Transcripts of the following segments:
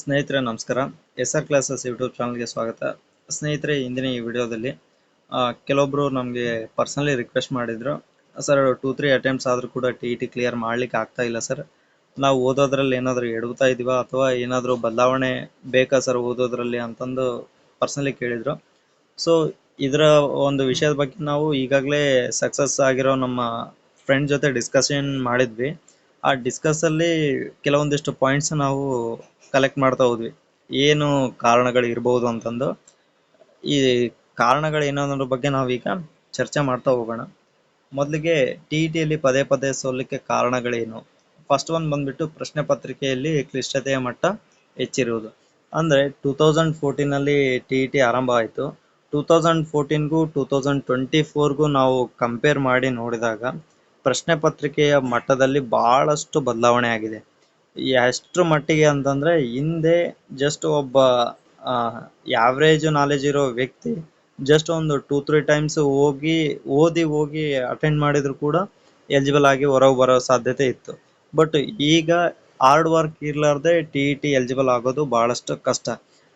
ಸ್ನೇಹಿತರೆ, ನಮಸ್ಕಾರ. S R classes YouTube ಚಾನಲ್ಗೆ ಸ್ವಾಗತ. ಸ್ನೇಹಿತರೆ, ಇಂದಿನ ಈ ವಿಡಿಯೋದಲ್ಲಿ ಕೆಲವೊಬ್ಬರು ನಮಗೆ ಪರ್ಸನಲಿ ರಿಕ್ವೆಸ್ಟ್ ಮಾಡಿದ್ರು. ಸರ್, ಟೂ, ತ್ರೀ ಅಟೆಂಪ್ಟ್ಸ್ ಆದರೂ ಕೂಡ ಟಿ ಇ ಟಿ ಕ್ಲಿಯರ್ ಮಾಡ್ಲಿಕ್ಕೆ ಆಗ್ತಾ ಇಲ್ಲ, ಸರ್. ನಾವು ಓದೋದ್ರಲ್ಲಿ ಏನಾದರೂ ಎಡುತ್ತಾ ಇದೀವಾ ಅಥವಾ ಏನಾದರೂ ಬದಲಾವಣೆ ಬೇಕಾ, ಸರ್, ಓದೋದ್ರಲ್ಲಿ ಅಂತಂದು ಪರ್ಸನಲಿ ಕೇಳಿದ್ರು. ಸೊ ಇದರ ಒಂದು ವಿಷಯದ ಬಗ್ಗೆ ನಾವು ಈಗಾಗಲೇ ಸಕ್ಸಸ್ ಆಗಿರೋ ನಮ್ಮ ಫ್ರೆಂಡ್ ಜೊತೆ ಡಿಸ್ಕಷನ್ ಮಾಡಿದ್ವಿ. ಆ ಡಿಸ್ಕಸಲ್ಲಿ ಕೆಲವೊಂದಿಷ್ಟು ಪಾಯಿಂಟ್ಸ್ ನಾವು ಕಲೆಕ್ಟ್ ಮಾಡ್ತಾ ಹೋದ್ವಿ. ಏನು ಕಾರಣಗಳು ಇರಬಹುದು ಅಂತಂದು, ಈ ಕಾರಣಗಳು ಏನು ಅನ್ನೋದ್ರ ಬಗ್ಗೆ ನಾವೀಗ ಚರ್ಚೆ ಮಾಡ್ತಾ ಹೋಗೋಣ. ಮೊದಲಿಗೆ ಟಿ ಇ ಟಿಯಲ್ಲಿ ಪದೇ ಪದೇ ಸೋಲಿಕ್ಕೆ ಕಾರಣಗಳೇನು? ಫಸ್ಟ್ ಒನ್ ಬಂದ್ಬಿಟ್ಟು ಪ್ರಶ್ನೆ ಪತ್ರಿಕೆಯಲ್ಲಿ ಕ್ಲಿಷ್ಟತೆಯ ಮಟ್ಟ ಹೆಚ್ಚಿರುವುದು. ಅಂದ್ರೆ ಟೂ ತೌಸಂಡ್ ಫೋರ್ಟೀನಲ್ಲಿ ಟಿ ಇ ಟಿ ಆರಂಭ ಆಯಿತು. ಟೂ ತೌಸಂಡ್ ಫೋರ್ಟೀನ್ಗೂ ಟೂ ತೌಸಂಡ್ ಟ್ವೆಂಟಿ ಫೋರ್ಗೂ ನಾವು ಕಂಪೇರ್ ಮಾಡಿ ನೋಡಿದಾಗ ಪ್ರಶ್ನೆ ಪತ್ರಿಕೆಯ ಮಟ್ಟದಲ್ಲಿ ಬಹಳಷ್ಟು ಬದಲಾವಣೆ ಆಗಿದೆ. ಎಷ್ಟರ ಮಟ್ಟಿಗೆ ಅಂತಂದ್ರೆ ಹಿಂದೆ ಜಸ್ಟ್ ಒಬ್ಬ ಯಾವ್ರೇಜ್ ನಾಲೆಜ್ ಇರೋ ವ್ಯಕ್ತಿ ಜಸ್ಟ್ ಒಂದು ಟೂ ತ್ರೀ ಟೈಮ್ಸ್ ಹೋಗಿ, ಓದಿ ಹೋಗಿ ಅಟೆಂಡ್ ಮಾಡಿದ್ರು ಕೂಡ ಎಲಿಜಿಬಲ್ ಆಗಿ ಹೊರಗೆ ಬರೋ ಸಾಧ್ಯತೆ ಇತ್ತು. ಬಟ್ ಈಗ ಹಾರ್ಡ್ ವರ್ಕ್ ಇರ್ಲಾರ್ದೆ ಟಿ ಇ ಟಿ ಎಲಿಜಿಬಲ್ ಆಗೋದು ಬಹಳಷ್ಟು ಕಷ್ಟ.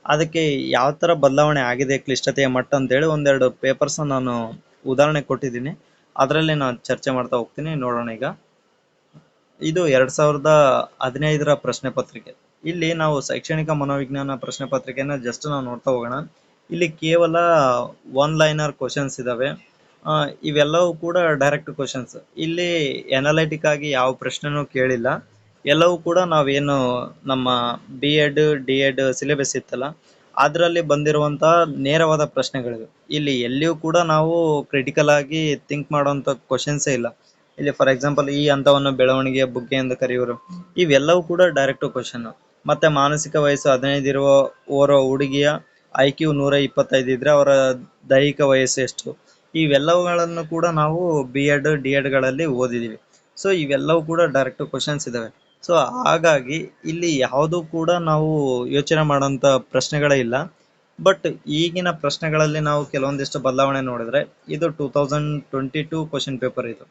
ಅದಕ್ಕೆ ಯಾವ ತರ ಬದಲಾವಣೆ ಆಗಿದೆ ಕ್ಲಿಷ್ಟತೆಯ ಮಟ್ಟ ಅಂತೇಳಿ ಒಂದೆರಡು ಪೇಪರ್ಸ್ ನಾನು ಉದಾಹರಣೆ ಕೊಟ್ಟಿದ್ದೀನಿ. ಅದರಲ್ಲಿ ನಾನು ಚರ್ಚೆ ಮಾಡ್ತಾ ಹೋಗ್ತೀನಿ. ನೋಡೋಣ ಈಗ. ಇದು ಎರಡ್ ಸಾವಿರದ ಹದಿನೈದರ ಪ್ರಶ್ನೆ ಪತ್ರಿಕೆ. ಇಲ್ಲಿ ನಾವು ಶೈಕ್ಷಣಿಕ ಮನೋವಿಜ್ಞಾನ ಪ್ರಶ್ನೆ ಪತ್ರಿಕೆನ ಜಸ್ಟ್ ನಾವು ನೋಡ್ತಾ ಹೋಗೋಣ. ಇಲ್ಲಿ ಕೇವಲ ಒನ್ ಲೈನರ್ ಕ್ವಶನ್ಸ್ ಇದಾವೆ. ಇವೆಲ್ಲವೂ ಕೂಡ ಡೈರೆಕ್ಟ್ ಕ್ವಶನ್ಸ್ ಇಲ್ಲಿ ಎನಾಲೈಟಿಕ್ ಆಗಿ ಯಾವ ಪ್ರಶ್ನೆನೂ ಕೇಳಿಲ್ಲ. ಎಲ್ಲವೂ ಕೂಡ ನಾವೇನು ನಮ್ಮ B Ed D Ed syllabus ಇತ್ತಲ್ಲ, ಅದರಲ್ಲಿ ಬಂದಿರುವಂತಹ ನೇರವಾದ ಪ್ರಶ್ನೆಗಳಿವೆ. ಇಲ್ಲಿ ಎಲ್ಲಿಯೂ ಕೂಡ ನಾವು ಕ್ರಿಟಿಕಲ್ ಆಗಿ ಥಿಂಕ್ ಮಾಡುವಂತ ಕ್ವಶನ್ಸೇ ಇಲ್ಲ. ಇಲ್ಲಿ ಫಾರ್ ಎಕ್ಸಾಂಪಲ್ ಈ ಹಂತವನ್ನು ಬೆಳವಣಿಗೆಯ ಬುಗ್ಗೆ ಎಂದು ಕರೆಯುವರು. ಇವೆಲ್ಲವೂ ಕೂಡ ಡೈರೆಕ್ಟ್ ಕ್ವಶನ್ ಮತ್ತೆ ಮಾನಸಿಕ ವಯಸ್ಸು ಹದಿನೈದು ಇರುವ, ಓರ್ವ ಹುಡುಗಿಯ ಐ ಕ್ಯೂ ನೂರ ಇಪ್ಪತ್ತೈದು ಇದ್ರೆ ಅವರ ದೈಹಿಕ ವಯಸ್ಸು ಎಷ್ಟು? ಇವೆಲ್ಲವುಗಳನ್ನು ಕೂಡ ನಾವು ಬಿ ಎಡ್ ಡಿ ಎಡ್ಗಳಲ್ಲಿ ಓದಿದೀವಿ. ಸೊ ಇವೆಲ್ಲವೂ ಕೂಡ ಡೈರೆಕ್ಟ್ ಕ್ವಶನ್ಸ್ ಇದಾವೆ. ಸೊ ಹಾಗಾಗಿ ಇಲ್ಲಿ ಯಾವುದು ಕೂಡ ನಾವು ಯೋಚನೆ ಮಾಡುವಂತ ಪ್ರಶ್ನೆಗಳೇ ಇಲ್ಲ. ಬಟ್ ಈಗಿನ ಪ್ರಶ್ನೆಗಳಲ್ಲಿ ನಾವು ಕೆಲವೊಂದಿಷ್ಟು ಬದಲಾವಣೆ ನೋಡಿದ್ರೆ ಇದು two thousand twenty two question paper ಇದು.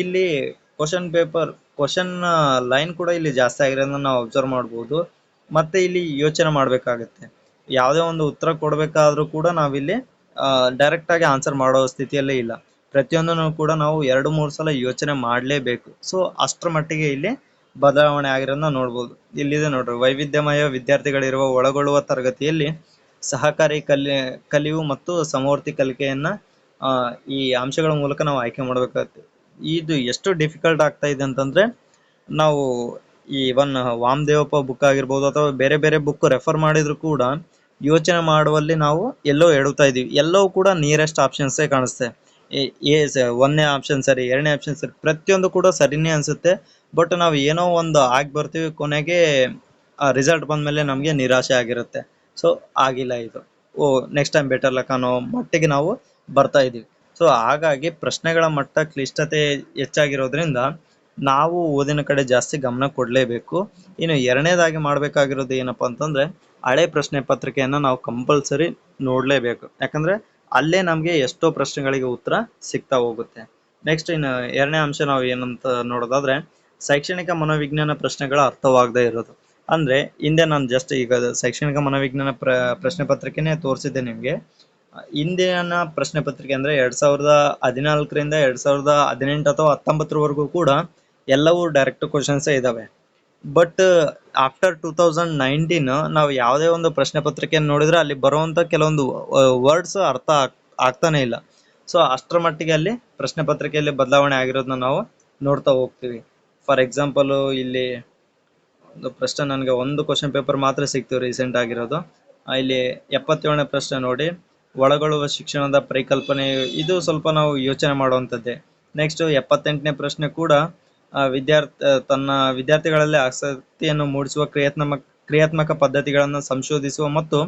ಇಲ್ಲಿ ಕ್ವಶನ್ ಪೇಪರ್ ಕ್ವಶನ್ ಲೈನ್ ಕೂಡ ಇಲ್ಲಿ ಜಾಸ್ತಿ ಆಗಿರೋದನ್ನ ನಾವು ಅಬ್ಸರ್ವ್ ಮಾಡಬಹುದು ಮತ್ತೆ ಇಲ್ಲಿ ಯೋಚನೆ ಮಾಡಬೇಕಾಗುತ್ತೆ. ಯಾವುದೇ ಒಂದು ಉತ್ತರ ಕೊಡಬೇಕಾದ್ರೂ ಕೂಡ ನಾವಿಲ್ಲಿ ಡೈರೆಕ್ಟ್ ಆಗಿ ಆನ್ಸರ್ ಮಾಡೋ ಸ್ಥಿತಿಯಲ್ಲೇ ಇಲ್ಲ. ಪ್ರತಿಯೊಂದನ್ನು ಕೂಡ ನಾವು ಎರಡು, ಮೂರು ಸಲ ಯೋಚನೆ ಮಾಡಲೇಬೇಕು. ಸೊ ಅಷ್ಟರ ಮಟ್ಟಿಗೆ ಇಲ್ಲಿ ಬದಲಾವಣೆ ಆಗಿರೋದನ್ನ ನೋಡ್ಬೋದು. ಇಲ್ಲಿದೆ ನೋಡ್ರಿ, ವೈವಿಧ್ಯಮಯ ವಿದ್ಯಾರ್ಥಿಗಳಿರುವ ಒಳಗೊಳ್ಳುವ ತರಗತಿಯಲ್ಲಿ ಸಹಕಾರಿ ಕಲಿ ಕಲಿವು ಮತ್ತು ಸಮವರ್ತಿ ಕಲಿಕೆಯನ್ನ ಈ ಅಂಶಗಳ ಮೂಲಕ ನಾವು ಆಯ್ಕೆ ಮಾಡ್ಬೇಕಾಗತ್ತೆ. ಇದು ಎಷ್ಟು ಡಿಫಿಕಲ್ಟ್ ಆಗ್ತಾ ಇದೆ ಅಂತಂದ್ರೆ, ನಾವು ಈ ಒನ್ ವಾಮದೇವಪ್ಪ ಬುಕ್ ಆಗಿರ್ಬೋದು ಅಥವಾ ಬೇರೆ ಬೇರೆ ಬುಕ್ ರೆಫರ್ ಮಾಡಿದ್ರು ಕೂಡ ಯೋಚನೆ ಮಾಡುವಲ್ಲಿ ನಾವು ಎಲ್ಲೋ ಎಡುತ್ತಾ ಇದೀವಿ. ಎಲ್ಲವೂ ಕೂಡ ನಿಯರೆಸ್ಟ್ ಆಪ್ಷನ್ಸೇ ಕಾಣಿಸ್ತೆ. ಏ- ಒಂದನೇ ಆಪ್ಷನ್ ಸರಿ, ಎರಡನೇ ಆಪ್ಷನ್ ಸರಿ, ಪ್ರತಿಯೊಂದು ಕೂಡ ಸರಿನೇ ಅನ್ಸುತ್ತೆ. ಬಟ್ ನಾವು ಏನೋ ಒಂದು ಆಗಿ ಬರ್ತೀವಿ ಕೊನೆಗೆ ರಿಸಲ್ಟ್ ಬಂದ್ಮೇಲೆ ನಮಗೆ ನಿರಾಶೆ ಆಗಿರುತ್ತೆ. ಸೊ ಆಗಿಲ್ಲ ಇದು. Oh next time better luck ಅನ್ನೋ ಮಟ್ಟಿಗೆ ನಾವು ಬರ್ತಾ ಇದೀವಿ. ಸೊ ಹಾಗಾಗಿ ಪ್ರಶ್ನೆಗಳ ಮಟ್ಟ ಕ್ಲಿಷ್ಟತೆ ಹೆಚ್ಚಾಗಿರೋದ್ರಿಂದ ನಾವು ಓದಿನ ಕಡೆ ಜಾಸ್ತಿ ಗಮನ ಕೊಡಲೇಬೇಕು. ಇನ್ನು ಎರಡನೇದಾಗಿ ಮಾಡಬೇಕಾಗಿರೋದು ಏನಪ್ಪಾ ಅಂತಂದ್ರೆ ಹಳೆ ಪ್ರಶ್ನೆ ಪತ್ರಿಕೆಯನ್ನ ನಾವು ಕಂಪಲ್ಸರಿ ನೋಡಲೇಬೇಕು. ಯಾಕಂದ್ರೆ ಅಲ್ಲೇ ನಮಗೆ ಎಷ್ಟೋ ಪ್ರಶ್ನೆಗಳಿಗೆ ಉತ್ತರ ಸಿಗ್ತಾ ಹೋಗುತ್ತೆ. ನೆಕ್ಸ್ಟ್ ಇನ್ನು ಎರಡನೇ ಅಂಶ ನಾವು ಏನಂತ ನೋಡೋದಾದ್ರೆ ಶೈಕ್ಷಣಿಕ ಮನೋವಿಜ್ಞಾನ ಪ್ರಶ್ನೆಗಳ ಅರ್ಥವಾಗದೇ ಇರೋದು. ಅಂದ್ರೆ ಹಿಂದೆ ನಾನು ಜಸ್ಟ್ ಈಗ ಶೈಕ್ಷಣಿಕ ಮನೋವಿಜ್ಞಾನ ಪ್ರ, ಪ್ರಶ್ನೆ ಪತ್ರಿಕೆನೇ ತೋರಿಸಿದ್ದೆ ನಿಮ್ಗೆ. ಹಿಂದಿನ ಪ್ರಶ್ನೆ ಪತ್ರಿಕೆ ಅಂದ್ರೆ ಎರಡ್ ಸಾವಿರದ ಹದಿನಾಲ್ಕರಿಂದ ಎರಡ್ ಸಾವಿರದ ಹದಿನೆಂಟು ಅಥವಾ ಹತ್ತೊಂಬತ್ತರವರೆಗೂ ಕೂಡ ಎಲ್ಲವೂ ಡೈರೆಕ್ಟ್ ಕ್ವಶನ್ಸ್ ಇದಾವೆ. But after two thousand nineteen ನಾವು ಯಾವುದೇ ಒಂದು ಪ್ರಶ್ನೆ ಪತ್ರಿಕೆಯನ್ನು ನೋಡಿದ್ರೆ ಅಲ್ಲಿ ಬರುವಂತ ಕೆಲವೊಂದು ವರ್ಡ್ಸ್ ಅರ್ಥ ಆಗ್- ಆಗ್ತಾನೆ ಇಲ್ಲ. ಸೊ ಅಷ್ಟರ ಮಟ್ಟಿಗೆ ಅಲ್ಲಿ ಪ್ರಶ್ನೆ ಪತ್ರಿಕೆಯಲ್ಲಿ ಬದಲಾವಣೆ ಆಗಿರೋದನ್ನ ನಾವು ನೋಡ್ತಾ ಹೋಗ್ತೀವಿ. ಫಾರ್ ಎಕ್ಸಾಂಪಲ್ ಇಲ್ಲಿ ಒಂದು ಪ್ರಶ್ನೆ, ನನಗೆ ಒಂದು ಕ್ವಶನ್ ಪೇಪರ್ ಮಾತ್ರ ಸಿಕ್ತು ರೀಸೆಂಟ್ ಆಗಿರೋದು. ಇಲ್ಲಿ ಎಪ್ಪತ್ತೇಳನೇ ಪ್ರಶ್ನೆ ನೋಡಿ. ಒಳಗೊಳ್ಳುವ ಶಿಕ್ಷಣದ ಪರಿಕಲ್ಪನೆ, ಇದು ಸ್ವಲ್ಪ ನಾವು ಯೋಚನೆ ಮಾಡುವಂಥದ್ದೇ. ನೆಕ್ಸ್ಟ್ ಎಪ್ಪತ್ತೆಂಟನೇ ಪ್ರಶ್ನೆ ಕೂಡ ವಿದ್ಯಾರ್ಥಿ, ತನ್ನ ವಿದ್ಯಾರ್ಥಿಗಳಲ್ಲಿ ಆಸಕ್ತಿಯನ್ನು ಮೂಡಿಸುವ ಕ್ರಿಯಾತ್ಮಕ ಕ್ರಿಯಾತ್ಮಕ ಪದ್ಧತಿಗಳನ್ನು ಸಂಶೋಧಿಸುವ ಮತ್ತು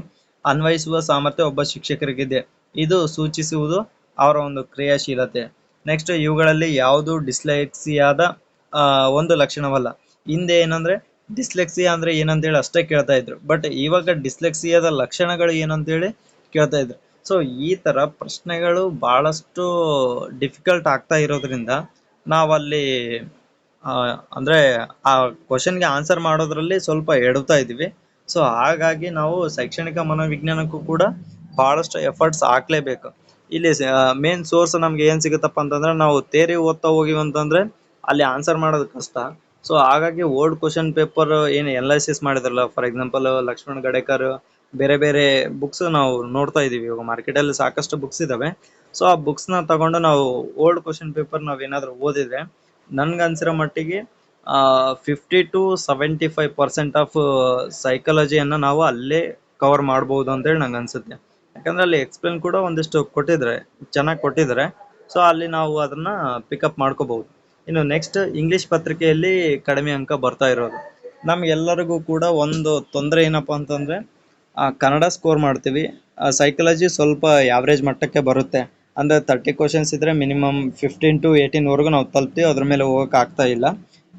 ಅನ್ವಯಿಸುವ ಸಾಮರ್ಥ್ಯ ಒಬ್ಬ ಶಿಕ್ಷಕರಿಗಿದೆ. ಇದು ಸೂಚಿಸುವುದು ಅವರ ಒಂದು ಕ್ರಿಯಾಶೀಲತೆ. ನೆಕ್ಸ್ಟ್ ಇವುಗಳಲ್ಲಿ ಯಾವುದು ಡಿಸ್ಲೆಕ್ಸಿಯಾದ ಒಂದು ಲಕ್ಷಣವಲ್ಲ. ಹಿಂದೆ ಏನಂದ್ರೆ, ಡಿಸ್ಲೆಕ್ಸಿಯಾ ಅಂದ್ರೆ ಏನಂತೇಳಿ ಅಷ್ಟೇ ಕೇಳ್ತಾ ಇದ್ರು. ಬಟ್ ಇವಾಗ ಡಿಸ್ಲೆಕ್ಸಿಯಾದ ಲಕ್ಷಣಗಳು ಏನಂತೇಳಿ ಕೇಳ್ತಾ ಇದ್ರು. ಸೊ ಈ ತರ ಪ್ರಶ್ನೆಗಳು ಬಹಳಷ್ಟು ಡಿಫಿಕಲ್ಟ್ ಆಗ್ತಾ ಇರೋದ್ರಿಂದ ನಾವಲ್ಲಿ ಅಂದ್ರೆ ಆ ಕ್ವಶನ್ಗೆ ಆನ್ಸರ್ ಮಾಡೋದ್ರಲ್ಲಿ ಸ್ವಲ್ಪ ಎಡುತ್ತಾ ಇದೀವಿ ಸೊ ಹಾಗಾಗಿ ನಾವು ಶೈಕ್ಷಣಿಕ ಮನೋವಿಜ್ಞಾನಕ್ಕೂ ಕೂಡ ಬಹಳಷ್ಟು ಎಫರ್ಟ್ಸ್ ಹಾಕ್ಲೇಬೇಕು ಇಲ್ಲಿ ಮೇನ್ ಸೋರ್ಸ್ ನಮ್ಗೆ ಏನ್ ಸಿಗುತ್ತಪ್ಪ ಅಂತಂದ್ರೆ ನಾವು ತೇರಿ ಓದ್ತಾ ಹೋಗಿವಿ ಅಂತಂದ್ರೆ ಅಲ್ಲಿ ಆನ್ಸರ್ ಮಾಡೋದು ಕಷ್ಟ. ಸೊ ಹಾಗಾಗಿ ಓಲ್ಡ್ ಕ್ವಶನ್ ಪೇಪರ್ ಏನ್ ಎನಾಲಿಸಿಸ್ ಮಾಡಿದ್ರಲ್ಲ? ಫಾರ್ ಎಕ್ಸಾಂಪಲ್ ಲಕ್ಷ್ಮಣ್ ಗಡೇಕರ್ ಬೇರೆ ಬೇರೆ ಬುಕ್ಸ್ ನಾವು ನೋಡ್ತಾ ಇದೀವಿ. ಇವಾಗ ಮಾರ್ಕೆಟ್ ಅಲ್ಲಿ ಸಾಕಷ್ಟು ಬುಕ್ಸ್ ಇದಾವೆ. ಸೊ ಆ ಬುಕ್ಸ್ನ ತಗೊಂಡು ನಾವು ಓಲ್ಡ್ ಕ್ವಶನ್ ಪೇಪರ್ ನಾವ್ ಏನಾದ್ರು ಓದಿದ್ರೆ ನನ್ಗ ಅನ್ಸಿರೋ ಮಟ್ಟಿಗೆ fifty to seventy five percent of ಸೈಕಾಲಜಿಯನ್ನು ನಾವು ಅಲ್ಲೇ ಕವರ್ ಮಾಡಬಹುದು ಅಂತ ಹೇಳಿ ನಂಗೆ ಅನ್ಸುತ್ತೆ. ಯಾಕಂದ್ರೆ ಅಲ್ಲಿ ಎಕ್ಸ್ಪ್ಲೇನ್ ಕೂಡ ಒಂದಿಷ್ಟು ಕೊಟ್ಟಿದ್ರೆ, ಚೆನ್ನಾಗಿ ಕೊಟ್ಟಿದ್ದಾರೆ ಸೊ ಅಲ್ಲಿ ನಾವು ಅದನ್ನ ಪಿಕಪ್ ಮಾಡ್ಕೋಬಹುದು ಇನ್ನು ನೆಕ್ಸ್ಟ್ ಇಂಗ್ಲಿಷ್ ಪತ್ರಿಕೆಯಲ್ಲಿ ಕಡಿಮೆ ಅಂಕ ಬರ್ತಾ ಇರೋದು. ನಮ್ಗೆಲ್ಲರಿಗೂ ಕೂಡ ಒಂದು ತೊಂದರೆ ಏನಪ್ಪಾ ಅಂತಂದ್ರೆ ಕನ್ನಡ ಸ್ಕೋರ್ ಮಾಡ್ತೀವಿ. ಸೈಕಾಲಜಿ ಸ್ವಲ್ಪ ಯಾವ್ರೇಜ್ ಮಟ್ಟಕ್ಕೆ ಬರುತ್ತೆ. ಅಂದ್ರೆ ತರ್ಟಿ ಕ್ವಶನ್ಸ್ ಇದ್ರೆ ಮಿನಿಮಮ್ ಫಿಫ್ಟೀನ್ ಟು ಏಯ್ಟೀನ್ವರೆಗೂ ನಾವು ತಲುಪ್ತೀವಿ. ಅದ್ರ ಮೇಲೆ ಹೋಗೋಕ್ಕಾಗ್ತಾ ಇಲ್ಲ.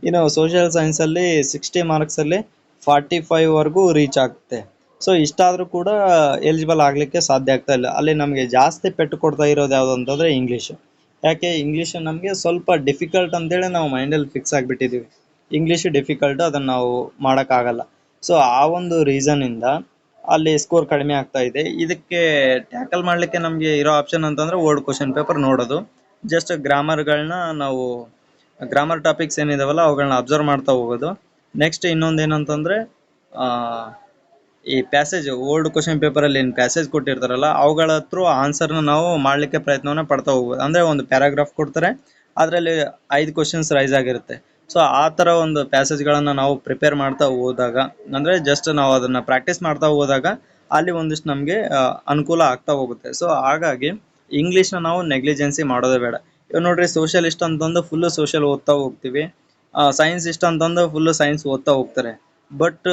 ಇನ್ನು ಸೋಷಿಯಲ್ ಸೈನ್ಸ್ ಅಲ್ಲಿ ಸಿಕ್ಸ್ಟಿ ಮಾರ್ಕ್ಸ್ ಅಲ್ಲಿ ಫಾರ್ಟಿ ಫೈವ್ ವರೆಗೂ ರೀಚ್ ಆಗುತ್ತೆ. ಸೊ ಇಷ್ಟಾದರೂ ಕೂಡ ಎಲಿಜಿಬಲ್ ಆಗಲಿಕ್ಕೆ ಸಾಧ್ಯ ಆಗ್ತಾ ಇಲ್ಲ. ಅಲ್ಲಿ ನಮಗೆ ಜಾಸ್ತಿ ಪೆಟ್ಟು ಕೊಡ್ತಾ ಇರೋದು ಯಾವುದು ಅಂತಂದ್ರೆ ಇಂಗ್ಲೀಷು ಯಾಕೆ? ಇಂಗ್ಲಿಷ್ ನಮಗೆ ಸ್ವಲ್ಪ ಡಿಫಿಕಲ್ಟ್ ಅಂತೇಳಿ ನಾವು ಮೈಂಡಲ್ಲಿ ಫಿಕ್ಸ್ ಆಗಿಬಿಟ್ಟಿದ್ದೀವಿ ಇಂಗ್ಲೀಷು ಡಿಫಿಕಲ್ಟ್ ಅದನ್ನ ನಾವು ಮಾಡೋಕ್ಕಾಗಲ್ಲ ಸೊ ಆ ಒಂದು ರೀಸನ್ ಇಂದ ಅಲ್ಲಿ ಸ್ಕೋರ್ ಕಡಿಮೆ ಆಗ್ತಾ ಇದೆ. ಇದಕ್ಕೆ ಟ್ಯಾಕಲ್ ಮಾಡ್ಲಿಕ್ಕೆ ನಮಗೆ ಇರೋ ಆಪ್ಷನ್ ಅಂತಂದ್ರೆ ಓಲ್ಡ್ ಕ್ವಶನ್ ಪೇಪರ್ ನೋಡೋದು. ಜಸ್ಟ್ ಗ್ರಾಮರ್ಗಳನ್ನ ನಾವು ಗ್ರಾಮರ್ ಟಾಪಿಕ್ಸ್ ಏನಿದಾವಲ್ಲ ಅವುಗಳನ್ನ ಅಬ್ಸರ್ವ್ ಮಾಡ್ತಾ ಹೋಗೋದು. ನೆಕ್ಸ್ಟ್ ಇನ್ನೊಂದು ಆ, ಈ ಪ್ಯಾಸೇಜ್ ಓಲ್ಡ್ ಕ್ವಶನ್ ಪೇಪರ್ ಅಲ್ಲಿ ಏನು ಪ್ಯಾಸೇಜ್ ಕೊಟ್ಟಿರ್ತಾರಲ್ಲ, ಅವುಗಳ ಆನ್ಸರ್ ಆನ್ಸರ್ನ ನಾವು ಮಾಡ್ಲಿಕ್ಕೆ ಪ್ರಯತ್ನವನ್ನ ಪಡ್ತಾ ಹೋಗ್ಬೋದು ಅಂದ್ರೆ ಒಂದು ಪ್ಯಾರಾಗ್ರಾಫ್ ಕೊಡ್ತಾರೆ. ಅದರಲ್ಲಿ ಐದು ಕ್ವಶನ್ಸ್ ರೈಸ್ ಆಗಿರುತ್ತೆ. ಸೊ ಆ ತರ ಒಂದು ಪ್ಯಾಸೇಜ್ ಗಳನ್ನ ನಾವು ಪ್ರಿಪೇರ್ ಮಾಡ್ತಾ ಹೋದಾಗ, ಅಂದ್ರೆ ಜಸ್ಟ್ ನಾವು ಅದನ್ನ ಪ್ರಾಕ್ಟೀಸ್ ಮಾಡ್ತಾ ಹೋದಾಗ, ಅಲ್ಲಿ ಒಂದಿಷ್ಟು ನಮಗೆ ಅನುಕೂಲ ಆಗ್ತಾ ಹೋಗುತ್ತೆ. ಸೊ ಹಾಗಾಗಿ ಇಂಗ್ಲಿಷ್ನ ನಾವು ನೆಗ್ಲಿಜೆನ್ಸಿ ಮಾಡೋದೇ ಬೇಡ. ಇವಾಗ ನೋಡ್ರಿ ಸೋಷಿಯಲ್ ಇಷ್ಟ ಅಂತಂದು ಫುಲ್ ಸೋಷಿಯಲ್ ಓದ್ತಾ ಹೋಗ್ತೀವಿ. ಸೈನ್ಸ್ ಇಷ್ಟ ಅಂತಂದು ಫುಲ್ ಸೈನ್ಸ್ ಓದ್ತಾ ಹೋಗ್ತಾರೆ. ಬಟ್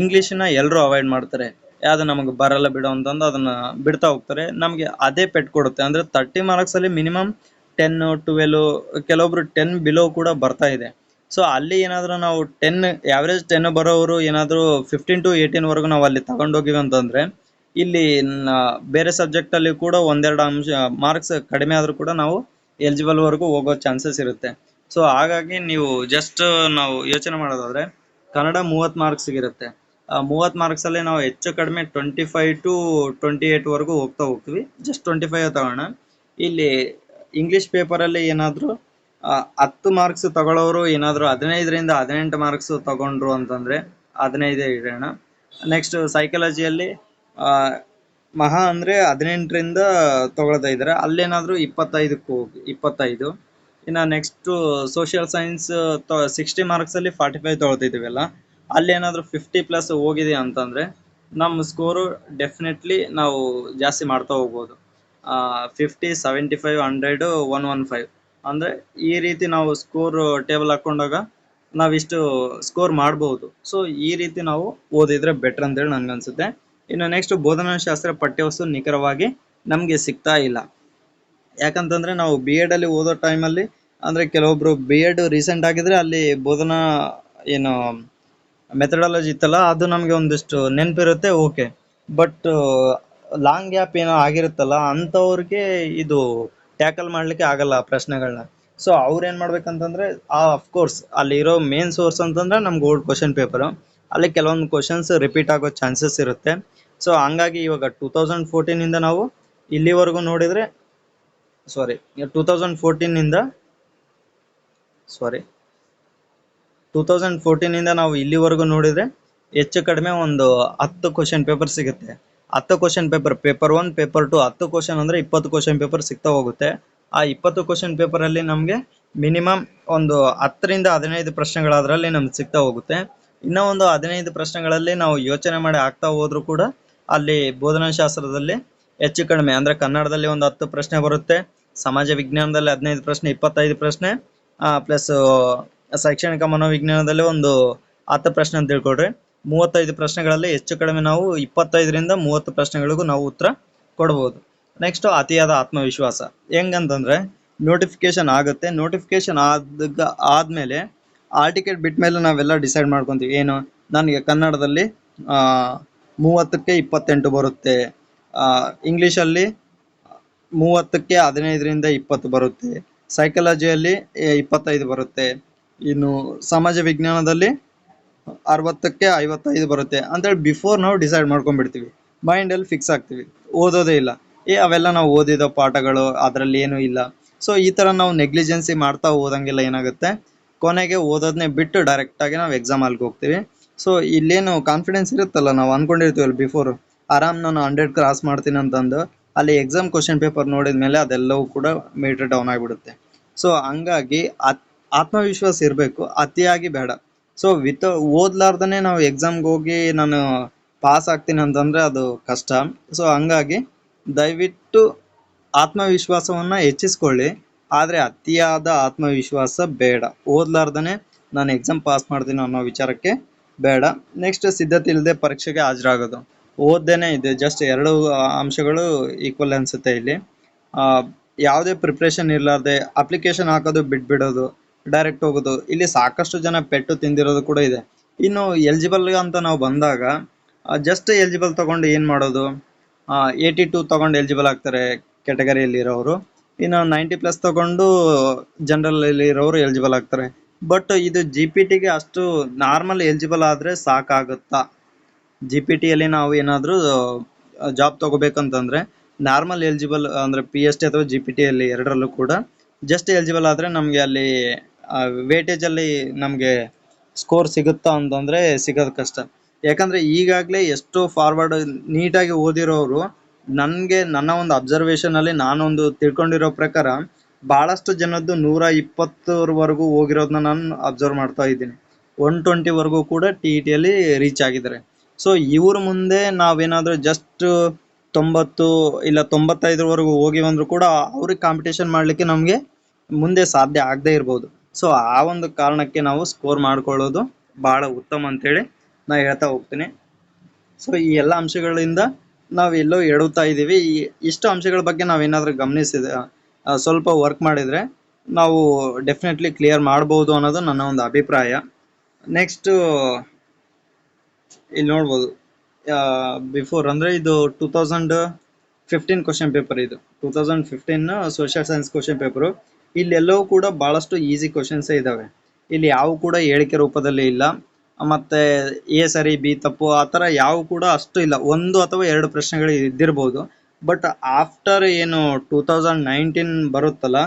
ಇಂಗ್ಲಿಷ್ನ ಎಲ್ಲರೂ ಅವಾಯ್ಡ್ ಮಾಡ್ತಾರೆ. ಯಾವ್ದು ನಮಗೆ ಬರಲ್ಲ ಬಿಡು ಅಂತಂದು ಅದನ್ನ ಬಿಡ್ತಾ ಹೋಗ್ತಾರೆ. ನಮಗೆ ಅದೇ ಪೆಟ್ ಕೊಡುತ್ತೆ. ಅಂದ್ರೆ ತರ್ಟಿ ಮಾರ್ಕ್ಸ್ ಅಲ್ಲಿ ಮಿನಿಮಮ್ ಟೆನ್ ಟುವೆಲ್ ಕೆಲವೊಬ್ರು ಟೆನ್ ಬಿಲೋ ಕೂಡ ಬರ್ತಾ ಇದೆ. ಸೊ ಅಲ್ಲಿ ಏನಾದ್ರು ನಾವು ಟೆನ್ ಯಾವ್ರೇಜ್ ಟೆನ್ ಬರೋವರು ಏನಾದ್ರು ಫಿಫ್ಟೀನ್ ಟು ಏಯ್ಟೀನ್ ವರೆಗೂ ನಾವು ಅಲ್ಲಿ ತಗೊಂಡೋಗಿವಿ ಅಂತಂದ್ರೆ, ಇಲ್ಲಿ ಬೇರೆ ಸಬ್ಜೆಕ್ಟ್ ಅಲ್ಲಿ ಕೂಡ ಒಂದೆರಡು ಅಂಶ ಮಾರ್ಕ್ಸ್ ಕಡಿಮೆ ಆದ್ರೂ ಕೂಡ ನಾವು ಎಲಿಜಿಬಲ್ ವರೆಗೂ ಹೋಗೋ ಚಾನ್ಸಸ್ ಇರುತ್ತೆ. ಸೊ ಹಾಗಾಗಿ ನೀವು ಜಸ್ಟ್ ನಾವು ಯೋಚನೆ ಮಾಡೋದಾದ್ರೆ, ಕನ್ನಡ ಮೂವತ್ ಮಾರ್ಕ್ಸ್ ಇರುತ್ತೆ ಆ ಮೂವತ್ ಮಾರ್ಕ್ಸ್ ಅಲ್ಲಿ ನಾವು ಹೆಚ್ಚು ಕಡಿಮೆ twenty five to twenty eight ವರೆಗೂ ಹೋಗ್ತಾ ಹೋಗ್ತೀವಿ. ಜಸ್ಟ್ ಟ್ವೆಂಟಿ ಫೈವ್ ತಗೋಣ. ಇಲ್ಲಿ ಇಂಗ್ಲಿಷ್ ಪೇಪರ್ ಅಲ್ಲಿ ಏನಾದ್ರು ಹತ್ತು ಮಾರ್ಕ್ಸ್ ತಗೊಳ್ಳೋರು ಏನಾದ್ರು ಹದಿನೈದರಿಂದ ಹದಿನೆಂಟು ಮಾರ್ಕ್ಸ್ ತಗೊಂಡ್ರು ಅಂತಂದ್ರೆ ಹದಿನೈದೇ ಇಡೋಣ ನೆಕ್ಸ್ಟ್ ಸೈಕಾಲಜಿಯಲ್ಲಿ ಮಹಾ ಅಂದ್ರೆ ಹದಿನೆಂಟರಿಂದ ತಗೊಳ್ತಾ ಇದ್ದಾರೆ. ಅಲ್ಲೇನಾದ್ರೂ ಇಪ್ಪತ್ತೈದಕ್ಕೆ ಹೋಗಿ, ಇಪ್ಪತ್ತೈದು. ಇನ್ನ next social science sixty marks ಅಲ್ಲಿ ಫಾರ್ಟಿ ಫೈವ್ ತಗೊಳ್ತಿದ್ದೀವಲ್ಲ ಅಲ್ಲಿ ಏನಾದ್ರು ಫಿಫ್ಟಿ ಪ್ಲಸ್ ಹೋಗಿದೆ ಅಂತಂದ್ರೆ ನಮ್ಮ ಸ್ಕೋರು ಡೆಫಿನೆಟ್ಲಿ ನಾವು ಜಾಸ್ತಿ ಮಾಡ್ತಾ ಹೋಗ್ಬೋದು. Fifty seventy five hundred one one five ಅಂದ್ರೆ ಈ ರೀತಿ ನಾವು ಸ್ಕೋರ್ ಟೇಬಲ್ ಹಾಕೊಂಡಾಗ ನಾವಿಷ್ಟು ಸ್ಕೋರ್ ಮಾಡಬಹುದು ಸೊ ಈ ರೀತಿ ನಾವು ಓದಿದ್ರೆ ಬೆಟರ್ ಅಂತೇಳಿ ನನ್ಗನ್ಸುತ್ತೆ ಇನ್ನು ನೆಕ್ಸ್ಟ್ ಬೋಧನಾಶಾಸ್ತ್ರ ಪಠ್ಯವಸ್ತು ನಿಖರವಾಗಿ ನಮಗೆ ಸಿಗ್ತಾ ಇಲ್ಲ. ಯಾಕಂತಂದ್ರೆ ನಾವು ಬಿ ಅಲ್ಲಿ ಓದೋ ಟೈಮಲ್ಲಿ ಅಂದ್ರೆ ಕೆಲವೊಬ್ರು ಬಿ ಎಡ್ ರೀಸೆಂಟ್ ಆಗಿದ್ರೆ ಅಲ್ಲಿ ಬೋಧನಾ, ಏನು ಮೆಥಡಾಲಜಿ ಇತ್ತಲ್ಲ, ಅದು ನಮಗೆ ಒಂದಿಷ್ಟು ನೆನಪಿರುತ್ತೆ ಓಕೆ ಬಟ್ ಲಾಂಗ್ ಗ್ಯಾಪ್ ಏನೋ ಆಗಿರುತ್ತಲ್ಲ, ಅಂಥವ್ರಿಗೆ ಇದು ಟ್ಯಾಕಲ್ ಮಾಡ್ಲಿಕ್ಕೆ ಆಗಲ್ಲ ಪ್ರಶ್ನೆಗಳನ್ನ ಸೊ ಅವ್ರು ಏನ್ ಮಾಡ್ಬೇಕಂತಂದ್ರೆ, ಆ ಅಫ್ಕೋರ್ಸ್ ಅಲ್ಲಿ ಇರೋ ಮೇನ್ ಸೋರ್ಸ್ ಅಂತಂದ್ರೆ ನಮ್ಗೆ ಓಲ್ಡ್ ಕ್ವಶನ್ ಪೇಪರ್ ಅಲ್ಲಿ ಕೆಲವೊಂದು ಕ್ವಶನ್ಸ್ ರಿಪೀಟ್ ಆಗೋ ಚಾನ್ಸಸ್ ಇರುತ್ತೆ. ಸೊ ಹಂಗಾಗಿ ಇವಾಗ ಟೂ ತೌಸಂಡ್ ಫೋರ್ಟೀನ್ ಇಂದ ನಾವು ಇಲ್ಲಿವರೆಗೂ ನೋಡಿದ್ರೆ ಸಾರಿ ಟೂ ತೌಸಂಡ್ ಫೋರ್ಟೀನ್ ಇಂದ ಸಾರಿ ಟೂ ತೌಸಂಡ್ ಫೋರ್ಟೀನ್ ಇಂದ ನಾವು ಇಲ್ಲಿವರೆಗೂ ನೋಡಿದ್ರೆ, ಹೆಚ್ಚು ಕಡಿಮೆ ಒಂದು ಹತ್ತು ಕ್ವಶನ್ ಪೇಪರ್ ಸಿಗುತ್ತೆ. ಹತ್ತು question paper paper one paper two ಹತ್ತು ಕ್ವಶನ್ ಅಂದ್ರೆ ಇಪ್ಪತ್ತು ಕ್ವಶನ್ ಪೇಪರ್ ಸಿಗ್ತಾ ಹೋಗುತ್ತೆ. ಆ ಇಪ್ಪತ್ತು ಕ್ವಶನ್ ಪೇಪರ್ ಅಲ್ಲಿ ನಮಗೆ ಮಿನಿಮಮ್ ಒಂದು ಹತ್ತರಿಂದ ಹದಿನೈದು ಪ್ರಶ್ನೆಗಳಾದ್ರಲ್ಲಿ ನಮ್ಗೆ ಸಿಗ್ತಾ ಹೋಗುತ್ತೆ. ಇನ್ನೂ ಒಂದು ಹದಿನೈದು ಪ್ರಶ್ನೆಗಳಲ್ಲಿ ನಾವು ಯೋಚನೆ ಮಾಡಿ ಆಗ್ತಾ ಹೋದ್ರು ಕೂಡ ಅಲ್ಲಿ ಬೋಧನಾಶಾಸ್ತ್ರದಲ್ಲಿ ಹೆಚ್ಚು ಕಡಿಮೆ, ಅಂದ್ರೆ ಕನ್ನಡದಲ್ಲಿ ಒಂದು ಹತ್ತು ಪ್ರಶ್ನೆ ಬರುತ್ತೆ, ಸಮಾಜ ವಿಜ್ಞಾನದಲ್ಲಿ ಹದಿನೈದು ಪ್ರಶ್ನೆ, ಇಪ್ಪತ್ತೈದು ಪ್ರಶ್ನೆ ಪ್ಲಸ್ ಶೈಕ್ಷಣಿಕ ಮನೋವಿಜ್ಞಾನದಲ್ಲಿ ಒಂದು ಹತ್ತು ಪ್ರಶ್ನೆ ಅಂತ ತಿಳ್ಕೊಳ್ರಿ. ಮೂವತ್ತೈದು ಪ್ರಶ್ನೆಗಳಲ್ಲಿ ಹೆಚ್ಚು ಕಡಿಮೆ ನಾವು ಇಪ್ಪತ್ತೈದರಿಂದ ಮೂವತ್ತು ಪ್ರಶ್ನೆಗಳಿಗೂ ನಾವು ಉತ್ತರ ಕೊಡ್ಬೋದು. ನೆಕ್ಸ್ಟ್ ಅತಿಯಾದ ಆತ್ಮವಿಶ್ವಾಸ. ಹೆಂಗಂತಂದ್ರೆ ನೋಟಿಫಿಕೇಶನ್ ಆಗುತ್ತೆ. ನೋಟಿಫಿಕೇಶನ್ ಆದ ಆದ್ಮೇಲೆ ಆ ಟಿಕೆಟ್ ಬಿಟ್ಟ ಮೇಲೆ ನಾವೆಲ್ಲ ಡಿಸೈಡ್ ಮಾಡ್ಕೊತೀವಿ. ಏನು? ನನಗೆ ಕನ್ನಡದಲ್ಲಿ ಮೂವತ್ತಕ್ಕೆ ಇಪ್ಪತ್ತೆಂಟು ಬರುತ್ತೆ. ಇಂಗ್ಲೀಷಲ್ಲಿ ಮೂವತ್ತಕ್ಕೆ ಹದಿನೈದರಿಂದ ಇಪ್ಪತ್ತು ಬರುತ್ತೆ. ಸೈಕಾಲಜಿಯಲ್ಲಿ ಇಪ್ಪತ್ತೈದು ಬರುತ್ತೆ. ಇನ್ನು ಸಮಾಜ ವಿಜ್ಞಾನದಲ್ಲಿ ಅರವತ್ತಕ್ಕೆ ಐವತ್ತೈದು ಬರುತ್ತೆ ಅಂತೇಳಿ ಬಿಫೋರ್ ನಾವು ಡಿಸೈಡ್ ಮಾಡ್ಕೊಂಡ್ಬಿಡ್ತೀವಿ. ಮೈಂಡಲ್ಲಿ ಫಿಕ್ಸ್ ಆಗ್ತೀವಿ. ಓದೋದೇ ಇಲ್ಲ. ಏ, ಅವೆಲ್ಲ ನಾವು ಓದಿದ ಪಾಠಗಳು, ಅದರಲ್ಲಿ ಏನೂ ಇಲ್ಲ. ಸೊ ಈ ಥರ ನಾವು ನೆಗ್ಲಿಜೆನ್ಸಿ ಮಾಡ್ತಾ ಹೋದಂಗೆಲ್ಲ ಏನಾಗುತ್ತೆ? ಕೊನೆಗೆ ಓದೋದನ್ನೇ ಬಿಟ್ಟು ಡೈರೆಕ್ಟಾಗಿ ನಾವು ಎಕ್ಸಾಮ್ ಅಲ್ಲಿಗೆ ಹೋಗ್ತೀವಿ. ಸೊ ಇಲ್ಲೇನು ಕಾನ್ಫಿಡೆನ್ಸ್ ಇರುತ್ತಲ್ಲ? ನಾವು ಅನ್ಕೊಂಡಿರ್ತೀವಲ್ಲ ಬಿಫೋರ್ ಆರಾಮ್ ನಾನು ಹಂಡ್ರೆಡ್ ಕ್ರಾಸ್ ಮಾಡ್ತೀನಿ ಅಂತಂದು. ಅಲ್ಲಿ ಎಕ್ಸಾಮ್ ಕ್ವಶನ್ ಪೇಪರ್ ನೋಡಿದ ಮೇಲೆ ಅದೆಲ್ಲವೂ ಕೂಡ ಮೀಟರ್ ಡೌನ್ ಆಗಿಬಿಡುತ್ತೆ. ಸೊ ಹಂಗಾಗಿ ಆತ್, ಆತ್ಮವಿಶ್ವಾಸ ಇರಬೇಕು. ಅತಿಯಾಗಿ ಬೇಡ. ಸೊ ವಿತ್ ಓದ್ಲಾರ್ದನೆ ನಾವು ಎಕ್ಸಾಮ್ಗೆ ಹೋಗಿ ನಾನು ಪಾಸ್ ಆಗ್ತೀನಿ ಅಂತಂದ್ರೆ ಅದು ಕಷ್ಟ. ಸೊ ಹಂಗಾಗಿ ದಯವಿಟ್ಟು ಆತ್ಮವಿಶ್ವಾಸವನ್ನ ಹೆಚ್ಚಿಸ್ಕೊಳ್ಳಿ. ಆದರೆ ಅತಿಯಾದ ಆತ್ಮವಿಶ್ವಾಸ ಬೇಡ. ಓದ್ಲಾರ್ದನೆ ನಾನು ಎಕ್ಸಾಮ್ ಪಾಸ್ ಮಾಡ್ತೀನಿ ಅನ್ನೋ ವಿಚಾರಕ್ಕೆ ಬೇಡ. ನೆಕ್ಸ್ಟ್ ಸಿದ್ಧತೆ ಇಲ್ಲದೆ ಪರೀಕ್ಷೆಗೆ ಹಾಜರಾಗೋದು. ಓದ್ದೇನೆ ಇದೆ. ಜಸ್ಟ್ ಎರಡು ಅಂಶಗಳು ಈಕ್ವಲ್ ಅನ್ಸುತ್ತೆ ಇಲ್ಲಿ. ಆ, ಯಾವುದೇ ಪ್ರಿಪ್ರೇಷನ್ ಇರಲಾರ್ದೆ ಅಪ್ಲಿಕೇಶನ್ ಹಾಕೋದು ಬಿಟ್ಬಿಡೋದು. ಡೈರೆಕ್ಟ್ ಹೋಗೋದು. ಇಲ್ಲಿ ಸಾಕಷ್ಟು ಜನ ಪೆಟ್ಟು ತಿಂದಿರೋದು ಕೂಡ ಇದೆ. ಇನ್ನು ಎಲಿಜಿಬಲ್ ಅಂತ ನಾವು ಬಂದಾಗ ಜಸ್ಟ್ ಎಲಿಜಿಬಲ್ ತಗೊಂಡು ಏನು ಮಾಡೋದು? ಏಯ್ಟಿ ಟು ತಗೊಂಡು ಎಲಿಜಿಬಲ್ ಆಗ್ತಾರೆ ಕೆಟಗರಿಯಲ್ಲಿ ಇರೋರು ಇನ್ನು ನೈಂಟಿ ಪ್ಲಸ್ ತಗೊಂಡು ಜನರಲ್ ಇರೋರು ಎಲಿಜಿಬಲ್ ಆಗ್ತಾರೆ. ಬಟ್ ಇದು ಜಿ ಪಿ ಟಿಗೆ ಅಷ್ಟು ನಾರ್ಮಲ್ ಎಲಿಜಿಬಲ್ ಆದರೆ ಸಾಕಾಗುತ್ತಾ? ಜಿ ಪಿ ಟಿಯಲ್ಲಿ ನಾವು ಏನಾದರೂ ಜಾಬ್ ತಗೋಬೇಕಂತಂದ್ರೆ ನಾರ್ಮಲ್ ಎಲಿಜಿಬಲ್ ಅಂದರೆ ಪಿ ಎಸ್ ಟಿ ಅಥವಾ ಜಿ ಪಿ ಟಿಯಲ್ಲಿ ಎರಡರಲ್ಲೂ ಕೂಡ ಜಸ್ಟ್ ಎಲಿಜಿಬಲ್ ಆದರೆ ನಮಗೆ ಅಲ್ಲಿ ವೇಟೇಜಲ್ಲಿ ನಮಗೆ ಸ್ಕೋರ್ ಸಿಗುತ್ತಾ ಅಂತಂದ್ರೆ ಸಿಗೋದು ಕಷ್ಟ. ಯಾಕಂದ್ರೆ ಈಗಾಗಲೇ ಎಷ್ಟು ಫಾರ್ವರ್ಡ್ ನೀಟಾಗಿ ಓದಿರೋರು ನನಗೆ ನನ್ನ ಒಂದು ಅಬ್ಸರ್ವೇಷನಲ್ಲಿ ನಾನೊಂದು ತಿಳ್ಕೊಂಡಿರೋ ಪ್ರಕಾರ ಬಹಳಷ್ಟು ಜನದ್ದು ನೂರ ಇಪ್ಪತ್ತರವರೆಗೂ ಹೋಗಿರೋದನ್ನ ನಾನು ಅಬ್ಸರ್ವ್ ಮಾಡ್ತಾ ಇದ್ದೀನಿ. ಒನ್ ಟ್ವೆಂಟಿವರೆಗೂ ಕೂಡ ಟಿ ಇ ಟಿಯಲ್ಲಿ ರೀಚ್ ಆಗಿದ್ದಾರೆ. ಸೊ ಇವ್ರ ಮುಂದೆ ನಾವೇನಾದರೂ ಜಸ್ಟ್ ತೊಂಬತ್ತು ಇಲ್ಲ ತೊಂಬತ್ತೈದರವರೆಗೂ ಹೋಗಿ ಬಂದರೂ ಕೂಡ ಅವ್ರಿಗೆ ಕಾಂಪಿಟೇಷನ್ ಮಾಡಲಿಕ್ಕೆ ನಮಗೆ ಮುಂದೆ ಸಾಧ್ಯ ಆಗದೇ ಇರ್ಬೋದು. ಸೊ ಆ ಒಂದು ಕಾರಣಕ್ಕೆ ನಾವು ಸ್ಕೋರ್ ಮಾಡ್ಕೊಳ್ಳೋದು ಬಹಳ ಉತ್ತಮ ಅಂತೇಳಿ ನಾ ಹೇಳ್ತಾ ಹೋಗ್ತೀನಿ. ಸೊ ಈ ಎಲ್ಲ ಅಂಶಗಳಿಂದ ನಾವು ಎಲ್ಲೋ ಎಡುತ್ತಾ ಇದ್ದೀವಿ. ಈ ಇಷ್ಟು ಅಂಶಗಳ ಬಗ್ಗೆ ನಾವೇನಾದರೂ ಗಮನಿಸಿದ ಸ್ವಲ್ಪ ವರ್ಕ್ ಮಾಡಿದರೆ ನಾವು ಡೆಫಿನೆಟ್ಲಿ ಕ್ಲಿಯರ್ ಮಾಡ್ಬೋದು ಅನ್ನೋದು ನನ್ನ ಒಂದು ಅಭಿಪ್ರಾಯ. ನೆಕ್ಸ್ಟು ಇಲ್ಲಿ ನೋಡ್ಬೋದು. ಬಿಫೋರ್ ಅಂದರೆ ಇದು two thousand fifteen question paper ಇದು. Two thousand fifteen social science question paper ಇಲ್ಲೆಲ್ಲವೂ ಕೂಡ ಬಹಳಷ್ಟು ಈಸಿ ಕ್ವಶನ್ಸ್ ಇದಾವೆ. ಇಲ್ಲಿ ಯಾವ ಕೂಡ ಹೇಳಿಕೆ ರೂಪದಲ್ಲಿ ಇಲ್ಲ. ಮತ್ತೆ ಎ ಸರಿ, ಬಿ ತಪ್ಪು, ಆ ಥರ ಯಾವ ಕೂಡ ಅಷ್ಟು ಇಲ್ಲ. ಒಂದು ಅಥವಾ ಎರಡು ಪ್ರಶ್ನೆಗಳು ಇದ್ದಿರ್ಬೋದು. ಬಟ್ ಆಫ್ಟರ್ ಏನು ಟೂ ತೌಸಂಡ್ ನೈನ್ಟೀನ್ ಬರುತ್ತಲ್ಲ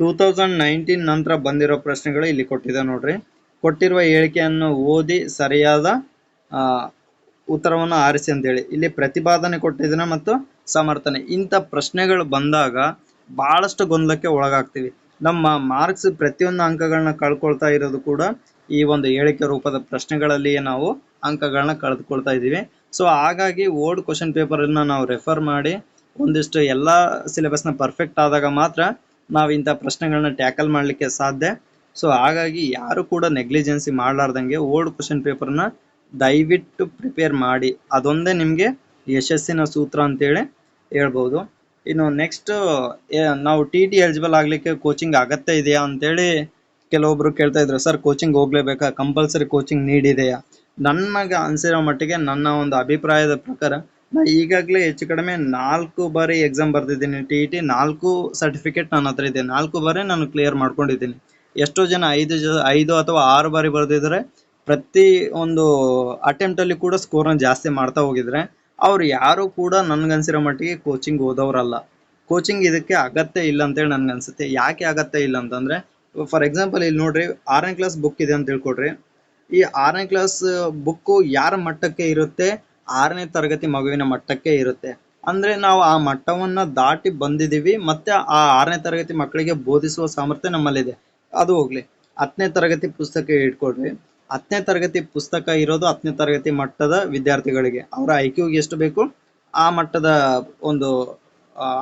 ಟೂ ತೌಸಂಡ್ ನೈನ್ಟೀನ್ ನಂತರ ಬಂದಿರೋ ಪ್ರಶ್ನೆಗಳು ಇಲ್ಲಿ ಕೊಟ್ಟಿದೆ ನೋಡ್ರಿ. ಕೊಟ್ಟಿರುವ ಹೇಳಿಕೆಯನ್ನು ಓದಿ ಸರಿಯಾದ ಉತ್ತರವನ್ನು ಆರಿಸಿ ಅಂತೇಳಿ. ಇಲ್ಲಿ ಪ್ರತಿಪಾದನೆ ಕೊಟ್ಟಿದ್ದಾನೆ ಮತ್ತು ಸಮರ್ಥನೆ. ಇಂಥ ಪ್ರಶ್ನೆಗಳು ಬಂದಾಗ ಬಹಳಷ್ಟು ಗೊಂದಲಕ್ಕೆ ಒಳಗಾಗ್ತೀವಿ. ನಮ್ಮ ಮಾರ್ಕ್ಸ್ ಪ್ರತಿಯೊಂದು ಅಂಕಗಳನ್ನ ಕಳ್ಕೊಳ್ತಾ ಇರೋದು ಕೂಡ ಈ ಒಂದು ಹೇಳಿಕೆ ರೂಪದ ಪ್ರಶ್ನೆಗಳಲ್ಲಿಯೇ ನಾವು ಅಂಕಗಳನ್ನ ಕಳೆದುಕೊಳ್ತಾ ಇದ್ದೀವಿ. ಸೊ ಹಾಗಾಗಿ ಓಲ್ಡ್ ಕ್ವಶನ್ ಪೇಪರನ್ನು ನಾವು ರೆಫರ್ ಮಾಡಿ ಒಂದಿಷ್ಟು ಎಲ್ಲ ಸಿಲೆಬಸ್ನ ಪರ್ಫೆಕ್ಟ್ ಆದಾಗ ಮಾತ್ರ ನಾವು ಇಂಥ ಪ್ರಶ್ನೆಗಳನ್ನ ಟ್ಯಾಕಲ್ ಮಾಡಲಿಕ್ಕೆ ಸಾಧ್ಯ. ಸೊ ಹಾಗಾಗಿ ಯಾರು ಕೂಡ ನೆಗ್ಲಿಜೆನ್ಸಿ ಮಾಡಲಾರ್ದಂಗೆ ಓಲ್ಡ್ ಕ್ವಶನ್ ಪೇಪರ್ನ ದಯವಿಟ್ಟು ಪ್ರಿಪೇರ್ ಮಾಡಿ. ಅದೊಂದೇ ನಿಮಗೆ ಯಶಸ್ಸಿನ ಸೂತ್ರ ಅಂತೇಳಿ ಹೇಳ್ಬೋದು. ಇನ್ನು ನೆಕ್ಸ್ಟ್ ನಾವು ಟಿ ಟಿ ಎಲಿಜಿಬಲ್ ಆಗಲಿಕ್ಕೆ ಕೋಚಿಂಗ್ ಅಗತ್ಯ ಇದೆಯಾ ಅಂತೇಳಿ ಕೆಲವೊಬ್ರು ಕೇಳ್ತಾ ಇದ್ರು. ಸರ್ ಕೋಚಿಂಗ್ ಹೋಗ್ಲೇಬೇಕಾ? ಕಂಪಲ್ಸರಿ ಕೋಚಿಂಗ್ ನೀಡಿದೆಯಾ? ನನಗೆ ಅನ್ಸಿರೋ ಮಟ್ಟಿಗೆ ನನ್ನ ಒಂದು ಅಭಿಪ್ರಾಯದ ಪ್ರಕಾರ, ನಾ ಈಗಾಗಲೇ ಹೆಚ್ಚು ಕಡಿಮೆ ನಾಲ್ಕು ಬಾರಿ ಎಕ್ಸಾಮ್ ಬರ್ದಿದ್ದೀನಿ. ಟಿ ಟಿ ನಾಲ್ಕು ಸರ್ಟಿಫಿಕೇಟ್ ನನ್ನ ಹತ್ರ ಇದೆ. ನಾಲ್ಕು ಬಾರಿ ನಾನು ಕ್ಲಿಯರ್ ಮಾಡ್ಕೊಂಡಿದ್ದೀನಿ. ಎಷ್ಟೋ ಜನ ಐದು ಜ, ಐದು ಅಥವಾ ಆರು ಬಾರಿ ಬರೆದಿದ್ದಾರೆ ಪ್ರತಿ ಒಂದು ಅಟೆಂಪ್ಟಲ್ಲಿ ಕೂಡ ಸ್ಕೋರನ್ನು ಜಾಸ್ತಿ ಮಾಡ್ತಾ ಹೋಗಿದ್ರೆ ಅವ್ರು ಯಾರು ಕೂಡ ನನ್ಗನ್ಸಿರೋ ಮಟ್ಟಿಗೆ ಕೋಚಿಂಗ್ ಓದೋರಲ್ಲ ಕೋಚಿಂಗ್ ಇದಕ್ಕೆ ಅಗತ್ಯ ಇಲ್ಲ ಅಂತೇಳಿ ನನ್ಗೆ ಅನ್ಸುತ್ತೆ ಯಾಕೆ ಅಗತ್ಯ ಇಲ್ಲ ಅಂತಂದ್ರೆ ಫಾರ್ ಎಕ್ಸಾಂಪಲ್ ಇಲ್ಲಿ ನೋಡ್ರಿ, ಆರನೇ ಕ್ಲಾಸ್ ಬುಕ್ ಇದೆ ಅಂತ ತಿಳ್ಕೊಡ್ರಿ ಈ ಆರನೇ ಕ್ಲಾಸ್ ಬುಕ್ಕು ಯಾರ ಮಟ್ಟಕ್ಕೆ ಇರುತ್ತೆ? ಆರನೇ ತರಗತಿ ಮಗುವಿನ ಮಟ್ಟಕ್ಕೆ ಇರುತ್ತೆ. ಅಂದ್ರೆ ನಾವು ಆ ಮಟ್ಟವನ್ನ ದಾಟಿ ಬಂದಿದೀವಿ, ಮತ್ತೆ ಆ ಆರನೇ ತರಗತಿ ಮಕ್ಕಳಿಗೆ ಬೋಧಿಸುವ ಸಾಮರ್ಥ್ಯ ನಮ್ಮಲ್ಲಿದೆ. ಅದು ಹೋಗ್ಲಿ. ಹತ್ತನೇ ತರಗತಿ ಪುಸ್ತಕ ಇಟ್ಕೊಡ್ರಿ. ಹತ್ತನೇ ತರಗತಿ ಪುಸ್ತಕ ಇರೋದು ಹತ್ತನೇ ತರಗತಿ ಮಟ್ಟದ ವಿದ್ಯಾರ್ಥಿಗಳಿಗೆ. ಅವರ ಐ ಕ್ಯೂಗೆ ಎಷ್ಟು ಬೇಕು? ಆ ಮಟ್ಟದ ಒಂದು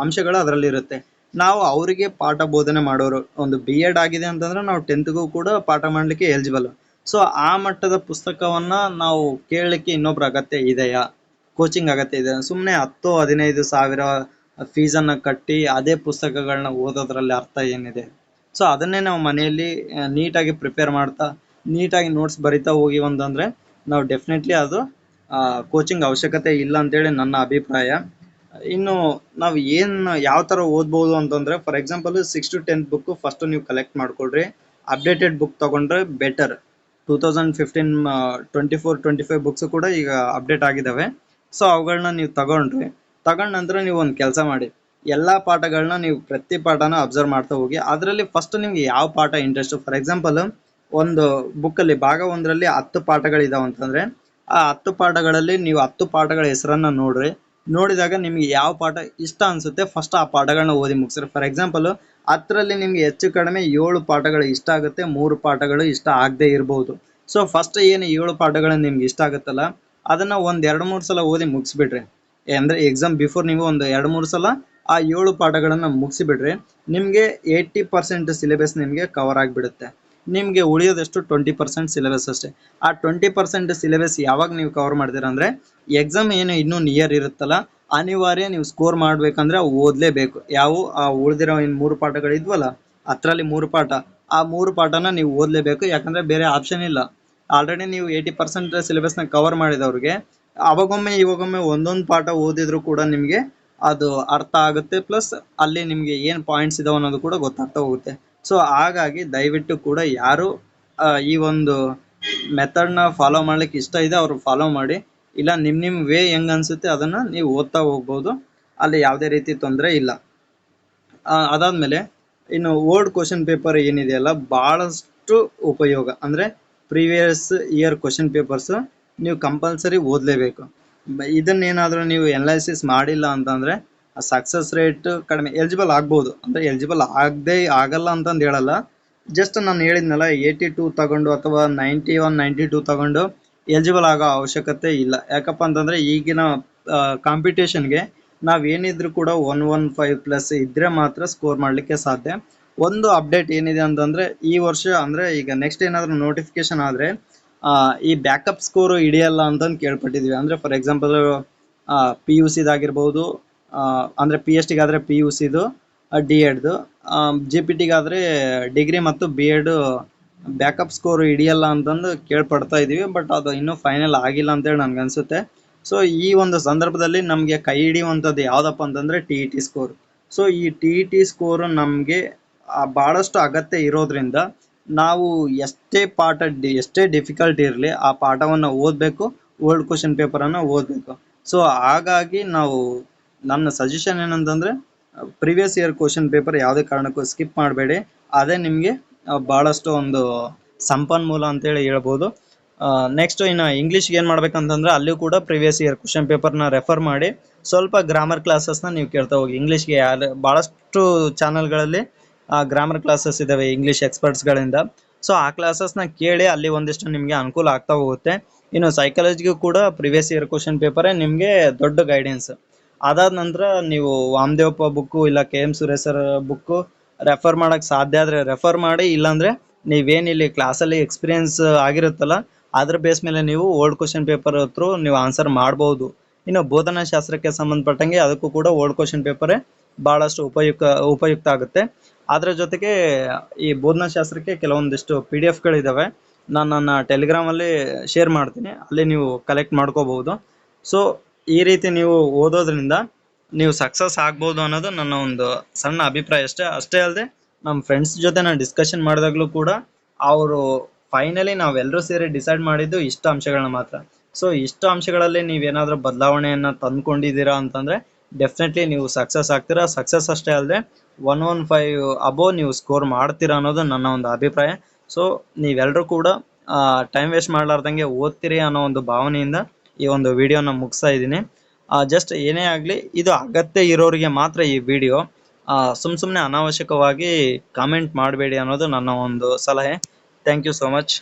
ಅಂಶಗಳು ಅದರಲ್ಲಿ ಇರುತ್ತೆ. ನಾವು ಅವರಿಗೆ ಪಾಠ ಬೋಧನೆ ಮಾಡೋರು. ಒಂದು ಬಿ ಎಡ್ ಆಗಿದೆ ಅಂತಂದ್ರೆ ನಾವು ಟೆಂತ್ಗೂ ಕೂಡ ಪಾಠ ಮಾಡಲಿಕ್ಕೆ ಎಲಿಜಿಬಲ್ ಸೊ ಆ ಮಟ್ಟದ ಪುಸ್ತಕವನ್ನ ನಾವು ಕೇಳಲಿಕ್ಕೆ ಇನ್ನೊಬ್ರ ಅಗತ್ಯ ಇದೆಯಾ? ಕೋಚಿಂಗ್ ಅಗತ್ಯ ಇದೆ ಸುಮ್ಮನೆ ಹತ್ತು, ಹದಿನೈದು ಸಾವಿರ ಫೀಸನ್ನು ಕಟ್ಟಿ ಅದೇ ಪುಸ್ತಕಗಳನ್ನ ಓದೋದ್ರಲ್ಲಿ ಅರ್ಥ ಏನಿದೆ? ಸೊ ಅದನ್ನೇ ನಾವು ಮನೆಯಲ್ಲಿ ನೀಟಾಗಿ ಪ್ರಿಪೇರ್ ಮಾಡ್ತಾ ನೀಟಾಗಿ ನೋಟ್ಸ್ ಬರಿತಾ ಹೋಗಿ ಅಂತಂದ್ರೆ ನಾವು ಡೆಫಿನೆಟ್ಲಿ ಅದು ಕೋಚಿಂಗ್ ಅವಶ್ಯಕತೆ ಇಲ್ಲ ಅಂತೇಳಿ ನನ್ನ ಅಭಿಪ್ರಾಯ. ಇನ್ನು ನಾವು ಏನು ಯಾವ ಥರ ಓದ್ಬೋದು ಅಂತಂದ್ರೆ for example six to tenth book first ನೀವು ಕಲೆಕ್ಟ್ ಮಾಡ್ಕೊಳ್ರಿ. ಅಪ್ಡೇಟೆಡ್ ಬುಕ್ ತಗೊಂಡ್ರೆ better two thousand fifteen twenty four twenty five books ಕೂಡ ಈಗ ಅಪ್ಡೇಟ್ ಆಗಿದ್ದಾವೆ ಸೊ ಅವುಗಳನ್ನ ನೀವು ತಗೊಂಡ್ರಿ. ತಗೊಂಡ ನಂತರ ನೀವು ಒಂದು ಕೆಲಸ ಮಾಡಿ. ಎಲ್ಲ ಪಾಠಗಳನ್ನ ನೀವು ಪ್ರತಿ ಪಾಠನ ಅಬ್ಸರ್ವ್ ಮಾಡ್ತಾ ಹೋಗಿ. ಅದರಲ್ಲಿ ಫಸ್ಟ್ ನಿಮ್ಗೆ ಯಾವ ಪಾಠ ಇಂಟ್ರೆಸ್ಟ್ ಫಾರ್ ಎಕ್ಸಾಂಪಲ್ ಒಂದು ಬುಕ್ಕಲ್ಲಿ ಭಾಗ ಒಂದರಲ್ಲಿ ಹತ್ತು ಪಾಠಗಳಿದಾವೆ ಅಂತಂದ್ರೆ, ಆ ಹತ್ತು ಪಾಠಗಳಲ್ಲಿ ನೀವು ಹತ್ತು ಪಾಠಗಳ ಹೆಸರನ್ನ ನೋಡ್ರಿ. ನೋಡಿದಾಗ ನಿಮ್ಗೆ ಯಾವ ಪಾಠ ಇಷ್ಟ ಅನ್ಸುತ್ತೆ ಫಸ್ಟ್ ಆ ಪಾಠಗಳನ್ನ ಓದಿ ಮುಗಿಸ್ರಿ. ಫಾರ್ ಎಕ್ಸಾಂಪಲ್ ಹತ್ತರಲ್ಲಿ ನಿಮ್ಗೆ ಹೆಚ್ಚು ಕಡಿಮೆ ಏಳು ಪಾಠಗಳು ಇಷ್ಟ ಆಗುತ್ತೆ, ಮೂರು ಪಾಠಗಳು ಇಷ್ಟ ಆಗದೆ ಇರಬಹುದು ಸೊ ಫಸ್ಟ್ ಏನು ಏಳು ಪಾಠಗಳು ನಿಮ್ಗೆ ಇಷ್ಟ ಆಗುತ್ತಲ್ಲ, ಅದನ್ನ ಒಂದ್ ಎರಡು ಮೂರು ಸಲ ಓದಿ ಮುಗಿಸ್ಬಿಡ್ರಿ ಅಂದ್ರೆ ಎಕ್ಸಾಮ್ ಬಿಫೋರ್ ನೀವು ಒಂದು ಎರಡು ಮೂರು ಸಲ ಆ ಏಳು ಪಾಠಗಳನ್ನ ಮುಗಿಸಿಬಿಡ್ರಿ ನಿಮ್ಗೆ ಏಯ್ಟಿ ಪರ್ಸೆಂಟ್ ಸಿಲೆಬಸ್ ನಿಮ್ಗೆ ಕವರ್ ಆಗಿಬಿಡುತ್ತೆ. ನಿಮ್ಗೆ ಉಳಿಯೋದಷ್ಟು? ಟ್ವೆಂಟಿ ಪರ್ಸೆಂಟ್ ಸಿಲೆಬಸ್ ಅಷ್ಟೇ. ಆ ಟ್ವೆಂಟಿ ಪರ್ಸೆಂಟ್ ಸಿಲೆಬಸ್ ಯಾವಾಗ ನೀವು ಕವರ್ ಮಾಡ್ತೀರಾ ಅಂದ್ರೆ ಎಕ್ಸಾಮ್ ಏನು ಇನ್ನೂ ನಿಯರ್ ಇರುತ್ತಲ್ಲ, ಅನಿವಾರ್ಯ ನೀವು ಸ್ಕೋರ್ ಮಾಡಬೇಕಂದ್ರೆ ಓದ್ಲೇಬೇಕು. ಯಾವ? ಆ ಉಳಿದಿರೋ ಇನ್ನು ಮೂರು ಪಾಠಗಳಿದ್ವಲ್ಲ ಅದರಲ್ಲಿ ಮೂರು ಪಾಠ. ಆ ಮೂರು ಪಾಠನ ನೀವು ಓದ್ಲೇಬೇಕು, ಯಾಕಂದ್ರೆ ಬೇರೆ ಆಪ್ಷನ್ ಇಲ್ಲ. ಆಲ್ರೆಡಿ ನೀವು ಏಯ್ಟಿ ಪರ್ಸೆಂಟ್ ಸಿಲೆಬಸ್ನ ಕವರ್ ಮಾಡಿದವ್ರಿಗೆ, ಅವಾಗೊಮ್ಮೆ ಇವಾಗೊಮ್ಮೆ ಒಂದೊಂದು ಪಾಠ ಓದಿದ್ರು ಕೂಡ ನಿಮಗೆ ಅದು ಅರ್ಥ ಆಗುತ್ತೆ ಪ್ಲಸ್ ಅಲ್ಲಿ ನಿಮಗೆ ಏನು ಪಾಯಿಂಟ್ಸ್ ಇದಾವೆ ಅನ್ನೋದು ಕೂಡ ಗೊತ್ತಾಗ್ತಾ ಹೋಗುತ್ತೆ. ಸೊ ಹಾಗಾಗಿ ದಯವಿಟ್ಟು ಕೂಡ ಯಾರು ಈ ಒಂದು ಮೆಥಡ್ನ ಫಾಲೋ ಮಾಡ್ಲಿಕ್ಕೆ ಇಷ್ಟ ಇದೆ ಅವರು ಫಾಲೋ ಮಾಡಿ. ಇಲ್ಲ, ನಿಮ್ ನಿಮ್ ವೇ ಹೆಂಗ್ ಅನ್ಸುತ್ತೆ ಅದನ್ನ ನೀವು ಓದ್ತಾ ಹೋಗ್ಬೋದು. ಅಲ್ಲಿ ಯಾವುದೇ ರೀತಿ ತೊಂದರೆ ಇಲ್ಲ. ಅದಾದಮೇಲೆ ಅದಾದ್ಮೇಲೆ ಇನ್ನು ಓಲ್ಡ್ ಕ್ವಶನ್ ಪೇಪರ್ ಏನಿದೆಯಲ್ಲ, ಬಹಳಷ್ಟು ಉಪಯೋಗ. ಅಂದ್ರೆ ಪ್ರೀವಿಯಸ್ ಇಯರ್ ಕ್ವಶನ್ ಪೇಪರ್ಸ್ ನೀವು ಕಂಪಲ್ಸರಿ ಓದಲೇಬೇಕು. ಇದನ್ನೇನಾದ್ರೂ ನೀವು ಎನಾಲಿಸಿಸ್ ಮಾಡಿಲ್ಲ ಅಂತಂದ್ರೆ ಸಕ್ಸಸ್ ರೇಟ್ ಕಡಿಮೆ ಎಲಿಜಿಬಲ್ ಆಗ್ಬೋದು. ಅಂದ್ರೆ ಎಲಿಜಿಬಲ್ ಆಗದೆ ಆಗಲ್ಲ ಅಂತಂದು ಹೇಳಲ್ಲ. ಜಸ್ಟ್ ನಾನು ಹೇಳಿದ್ನಲ್ಲ ಏಯ್ಟಿ ಟೂ ತಗೊಂಡು ಅಥವಾ ನೈಂಟಿ ಒನ್ ನೈಂಟಿ ಟೂ ತಗೊಂಡು ಎಲಿಜಿಬಲ್ ಆಗೋ ಅವಶ್ಯಕತೆ ಇಲ್ಲ. ಯಾಕಪ್ಪ ಅಂತಂದ್ರೆ ಈಗಿನ ಕಾಂಪಿಟೇಷನ್ಗೆ ನಾವ್ ಏನಿದ್ರು ಕೂಡ ಒನ್ ಒನ್ ಫೈವ್ ಪ್ಲಸ್ ಇದ್ರೆ ಮಾತ್ರ ಸ್ಕೋರ್ ಮಾಡ್ಲಿಕ್ಕೆ ಸಾಧ್ಯ. ಒಂದು ಅಪ್ಡೇಟ್ ಏನಿದೆ ಅಂತಂದ್ರೆ ಈ ವರ್ಷ ಅಂದ್ರೆ ಈಗ ನೆಕ್ಸ್ಟ್ ಏನಾದರೂ ನೋಟಿಫಿಕೇಶನ್ ಆದ್ರೆ ಈ ಬ್ಯಾಕಪ್ ಸ್ಕೋರ್ ಹಿಡಿಯಲ್ಲ ಅಂತಂದು ಕೇಳ್ಪಟ್ಟಿದ್ವಿ. ಅಂದ್ರೆ ಫಾರ್ ಎಕ್ಸಾಂಪಲ್ ಪಿ ಯು ಸಿದಾಗಿರ್ಬೋದು ಅಂದ್ರೆ ಪಿ ಎಚ್ ಟಿಗಾದರೆ ಪಿ ಯು ಸಿದು ಡಿ ಎಡ್ದು ಜಿ ಪಿ ಟಿಗಾದರೆ ಡಿಗ್ರಿ ಮತ್ತು ಬಿ ಎಡ್ ಬ್ಯಾಕಪ್ ಸ್ಕೋರ್ ಹಿಡಿಯಲ್ಲ ಅಂತಂದು ಕೇಳ್ಪಡ್ತಾ ಇದೀವಿ ಬಟ್ ಅದು ಇನ್ನೂ ಫೈನಲ್ ಆಗಿಲ್ಲ ಅಂತೇಳಿ ನನ್ಗೆ ಅನ್ಸುತ್ತೆ ಸೊ ಈ ಒಂದು ಸಂದರ್ಭದಲ್ಲಿ ನಮಗೆ ಕೈ ಹಿಡಿಯುವಂಥದ್ದು ಯಾವುದಪ್ಪ ಅಂತಂದ್ರೆ ಟಿ ಟಿ ಸ್ಕೋರ್ ಸೊ ಈ ಟಿ ಇ ಟಿ ಸ್ಕೋರ್ ನಮಗೆ ಬಹಳಷ್ಟು ಅಗತ್ಯ ಇರೋದ್ರಿಂದ ನಾವು ಎಷ್ಟೇ ಪಾಠ ಡಿ ಎಷ್ಟೇ ಡಿಫಿಕಲ್ಟ್ ಇರಲಿ ಆ ಪಾಠವನ್ನು ಓದಬೇಕು ಓಲ್ಡ್ ಕ್ವಶನ್ ಪೇಪರನ್ನು ಓದಬೇಕು. ಸೊ ಹಾಗಾಗಿ ನಾವು ನನ್ನ ಸಜೆಷನ್ ಏನಂತಂದ್ರೆ ಪ್ರಿವಿಯಸ್ ಇಯರ್ ಕ್ವಶನ್ ಪೇಪರ್ ಯಾವುದೇ ಕಾರಣಕ್ಕೂ ಸ್ಕಿಪ್ ಮಾಡಬೇಡಿ. ಅದೇ ನಿಮಗೆ ಬಹಳಷ್ಟು ಒಂದು ಸಂಪನ್ಮೂಲ ಅಂತೇಳಿ ಹೇಳ್ಬೋದು. ನೆಕ್ಸ್ಟ್ ಇನ್ನು ಇಂಗ್ಲೀಷ್ಗೆ ಏನು ಮಾಡ್ಬೇಕಂತಂದ್ರೆ, ಅಲ್ಲಿಯೂ ಕೂಡ ಪ್ರಿವಿಯಸ್ ಇಯರ್ ಕ್ವಶನ್ ಪೇಪರ್ನ ರೆಫರ್ ಮಾಡಿ. ಸ್ವಲ್ಪ ಗ್ರಾಮರ್ ಕ್ಲಾಸಸ್ನ ನೀವು ಕೇಳ್ತಾ ಹೋಗಿ. ಇಂಗ್ಲೀಷ್ಗೆ ಯಾರು ಭಾಳಷ್ಟು ಚಾನಲ್ಗಳಲ್ಲಿ ಗ್ರಾಮರ್ ಕ್ಲಾಸಸ್ ಇದಾವೆ ಇಂಗ್ಲೀಷ್ ಎಕ್ಸ್ಪರ್ಟ್ಸ್ಗಳಿಂದ ಸೊ ಆ ಕ್ಲಾಸಸ್ನ ಕೇಳಿ ಅಲ್ಲಿ ಒಂದಿಷ್ಟು ನಿಮಗೆ ಅನುಕೂಲ ಆಗ್ತಾ ಹೋಗುತ್ತೆ. ಇನ್ನು ಸೈಕಾಲಜಿಗೂ ಕೂಡ ಪ್ರಿವಿಯಸ್ ಇಯರ್ ಕ್ವಶನ್ ಪೇಪರೇ ನಿಮಗೆ ದೊಡ್ಡ ಗೈಡೆನ್ಸ್ ಅದಾದ ನಂತರ ನೀವು ವಾಮದೇವಪ್ಪ ಬುಕ್ಕು ಇಲ್ಲ K M sir book refer ಮಾಡಕ್ ಸಾಧ್ಯ ಆದ್ರೆ ರೆಫರ್ ಮಾಡಿ, ಇಲ್ಲಾಂದರೆ ನೀವೇನಿಲ್ಲಿ ಕ್ಲಾಸಲ್ಲಿ ಎಕ್ಸ್ಪೀರಿಯನ್ಸ್ ಆಗಿರುತ್ತಲ್ಲ, ಅದ್ರ ಬೇಸ್ ಮೇಲೆ ನೀವು ಓಲ್ಡ್ ಕ್ವಶನ್ ಪೇಪರ್ ಥ್ರೂ ನೀವು ಆನ್ಸರ್ ಮಾಡ್ಬೋದು. ಇನ್ನು ಬೋಧನಾ ಶಾಸ್ತ್ರಕ್ಕೆ ಸಂಬಂಧಪಟ್ಟಂಗೆ ಅದಕ್ಕೂ ಕೂಡ ಓಲ್ಡ್ ಕ್ವಶನ್ ಪೇಪರೇ ಬಹಳಷ್ಟು ಉಪಯುಕ್ತ ಉಪಯುಕ್ತ ಆಗುತ್ತೆ. ಅದರ ಜೊತೆಗೆ ಈ ಬೋಧನಾ ಶಾಸ್ತ್ರಕ್ಕೆ ಕೆಲವೊಂದಿಷ್ಟು ಪಿ ಡಿ ಎಫ್ಗಳಿದ್ದಾವೆ ನಾನು ನನ್ನ ಟೆಲಿಗ್ರಾಮಲ್ಲಿ ಶೇರ್ ಮಾಡ್ತೀನಿ. ಅಲ್ಲಿ ನೀವು ಕಲೆಕ್ಟ್ ಮಾಡ್ಕೋಬಹುದು. ಸೊ ಈ ರೀತಿ ನೀವು ಓದೋದ್ರಿಂದ ನೀವು ಸಕ್ಸಸ್ ಆಗ್ಬೋದು ಅನ್ನೋದು ನನ್ನ ಒಂದು ಸಣ್ಣ ಅಭಿಪ್ರಾಯ ಅಷ್ಟೇ. ಅಷ್ಟೇ ಅಲ್ಲದೆ ನಮ್ಮ ಫ್ರೆಂಡ್ಸ್ ಜೊತೆ ನಾನು ಡಿಸ್ಕಷನ್ ಮಾಡಿದಾಗಲೂ ಕೂಡ ಅವರು ಫೈನಲಿ ನಾವೆಲ್ಲರೂ ಸೇರಿ ಡಿಸೈಡ್ ಮಾಡಿದ್ದು ಇಷ್ಟು ಅಂಶಗಳನ್ನ ಮಾತ್ರ. ಸೊ ಇಷ್ಟು ಅಂಶಗಳಲ್ಲಿ ನೀವೇನಾದ್ರೂ ಬದಲಾವಣೆಯನ್ನ ತಂದ್ಕೊಂಡಿದ್ದೀರಾ ಅಂತಂದ್ರೆ ಡೆಫಿನೆಟ್ಲಿ ನೀವು ಸಕ್ಸಸ್ ಆಗ್ತೀರಾ. ಸಕ್ಸಸ್ ಅಷ್ಟೇ ಅಲ್ಲದೆ ಒನ್ ಒನ್ ಫೈವ್ ಅಬೋವ್ ನೀವು ಸ್ಕೋರ್ ಮಾಡ್ತೀರಾ ಅನ್ನೋದು ನನ್ನ ಒಂದು ಅಭಿಪ್ರಾಯ. ಸೊ ನೀವೆಲ್ಲರೂ ಕೂಡ ಟೈಮ್ ವೇಸ್ಟ್ ಮಾಡಲಾರ್ದಂಗೆ ಓದ್ತೀರಿ ಅನ್ನೋ ಒಂದು ಭಾವನೆಯಿಂದ ಈ ಒಂದು ವಿಡಿಯೋನ ಮುಗಿಸ್ತಾ ಇದ್ದೀನಿ. ಜಸ್ಟ್ ಏನೇ ಆಗಲಿ, ಇದು ಅಗತ್ಯ ಇರೋರಿಗೆ ಮಾತ್ರ ಈ ವಿಡಿಯೋ. ಸುಮ್ ಸುಮ್ಮನೆ ಅನಾವಶ್ಯಕವಾಗಿ ಕಾಮೆಂಟ್ ಮಾಡಬೇಡಿ ಅನ್ನೋದು ನನ್ನ ಒಂದು ಸಲಹೆ. Thank you so much